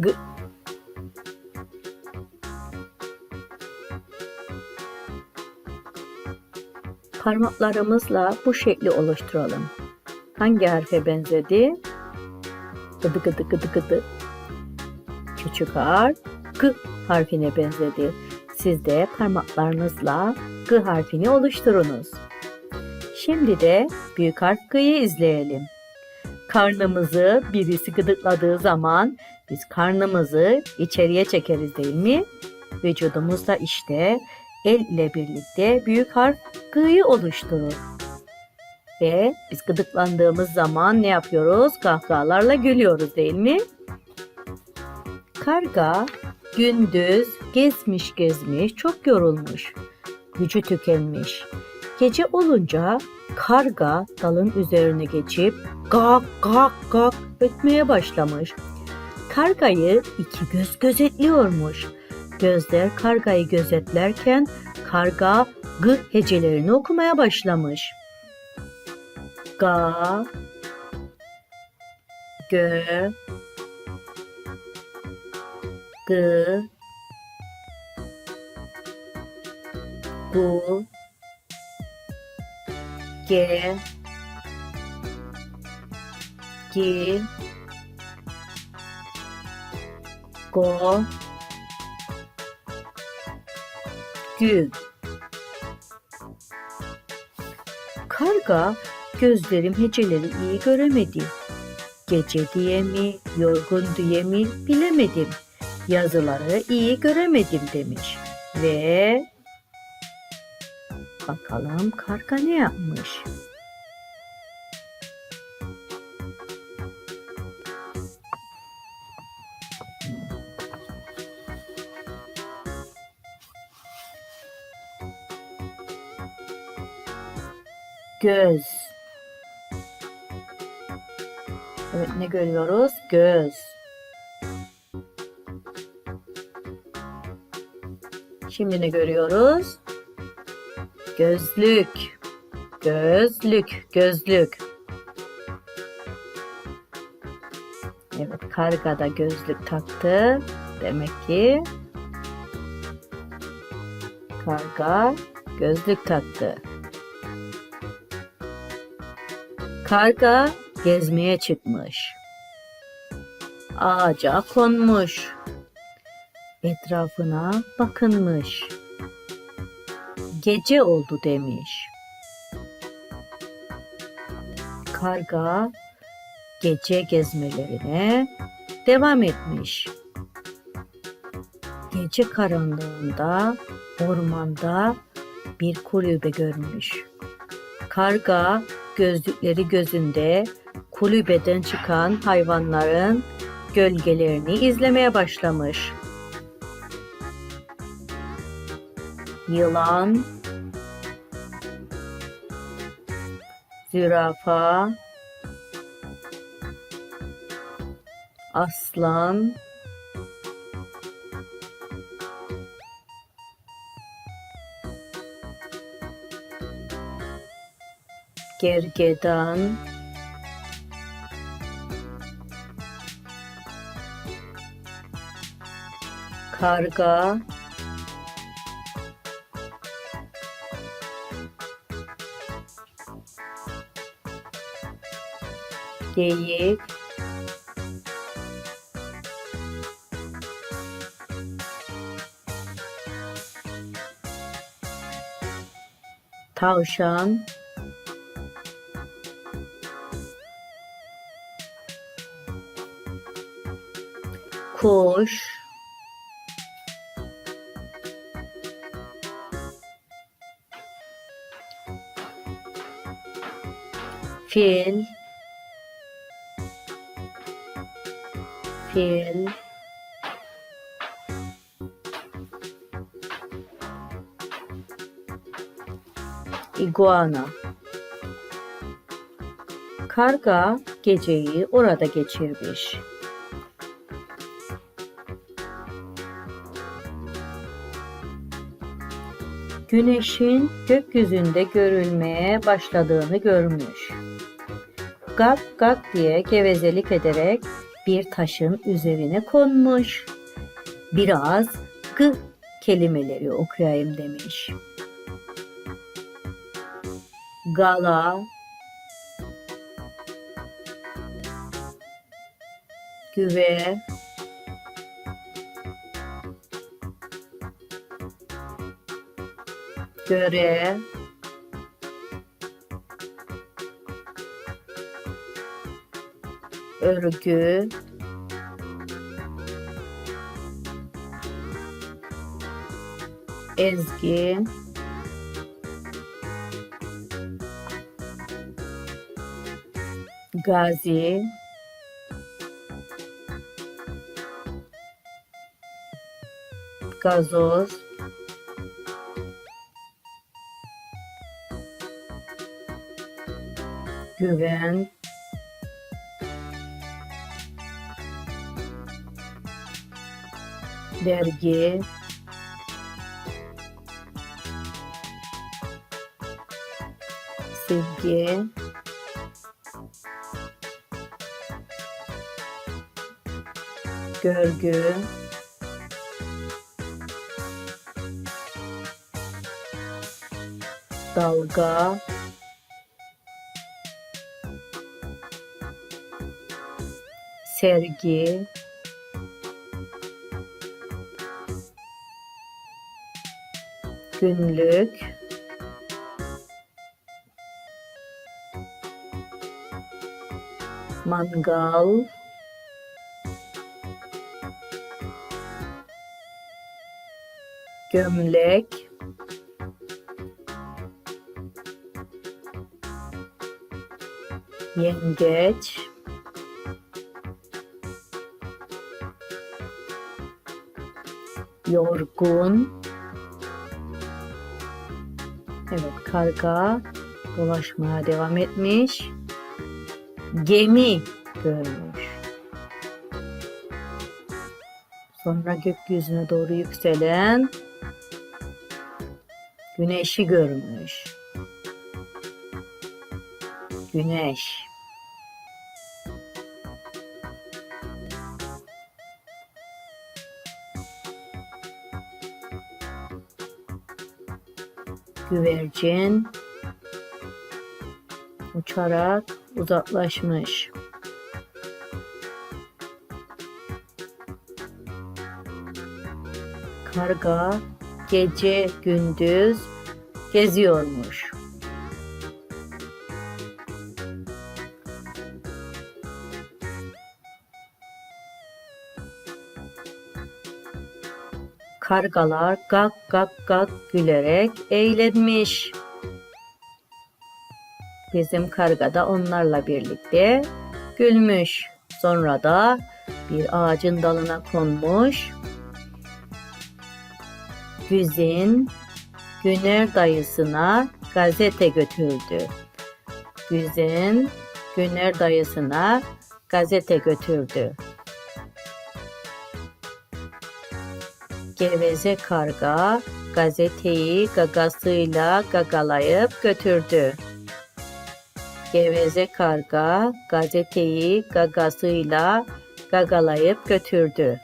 G Parmaklarımızla bu şekli oluşturalım. Hangi harfe benzedi? Gıdı gıdı gıdı gıdı. Küçük harf G harfine benzedi. Siz de parmaklarınızla G harfini oluşturunuz. Şimdi de büyük harf G'yi izleyelim. Karnımızı birisi gıdıkladığı zaman biz karnımızı içeriye çekeriz değil mi? Vücudumuz da işte el ile birlikte büyük harf G'yı oluşturur. Ve biz gıdıklandığımız zaman ne yapıyoruz? Kahkahalarla gülüyoruz değil mi? Karga gündüz gezmiş gezmiş çok yorulmuş. Gücü tükenmiş. Gece olunca karga dalın üzerine geçip gak gak gak ötmeye başlamış. Kargayı iki göz gözetliyormuş. Gözler kargayı gözetlerken karga g hecelerini okumaya başlamış. Ga gö gı gu ge gi go gü Karga gözlerim heceleri iyi göremedi. Gece diye mi, yorgun diye mi bilemedim. Yazıları iyi göremedim demiş. Ve bakalım karga ne yapmış? Göz. Evet ne görüyoruz? Göz. Şimdi ne görüyoruz? Gözlük. Gözlük, gözlük. Evet, karga da gözlük taktı. Demek ki karga gözlük taktı. Karga gezmeye çıkmış. Ağaca konmuş. Etrafına bakınmış. Gece oldu demiş. Karga gece gezmelerine devam etmiş. Gece karanlığında ormanda bir kulübe görmüş. Karga gözlükleri gözünde kulübeden çıkan hayvanların gölgelerini izlemeye başlamış. Yılan, zürafa, aslan, gergedan, karga, geyik, tavşan, kuş, fil, fil, iguana. Karga geceyi orada geçirmiş. Güneşin gökyüzünde görülmeye başladığını görmüş. Gak gak diye gevezelik ederek bir taşın üzerine konmuş. Biraz g kelimeleri okuyayım demiş. Gala, güve, göre, örgü, ezgi, gazi, gazoz, güven, dergi, silgi, görgü, dalga, sergi, günlük, mangal, gömlek, yengeç, yorgun, evet karga dolaşmaya devam etmiş, gemi görmüş. Sonra gökyüzüne doğru yükselen güneşi görmüş. Güneş. Güvercin uçarak uzaklaşmış. Karga gece gündüz geziyormuş. Kargalar gak gak gak gülerek eğlenmiş. Bizim karga da onlarla birlikte gülmüş. Sonra da bir ağacın dalına konmuş. Güzin Güner dayısına gazete götürdü. Güzin Güner dayısına gazete götürdü. Geveze karga gazeteyi gagasıyla gagalayıp götürdü. Geveze karga gazeteyi gagasıyla gagalayıp götürdü.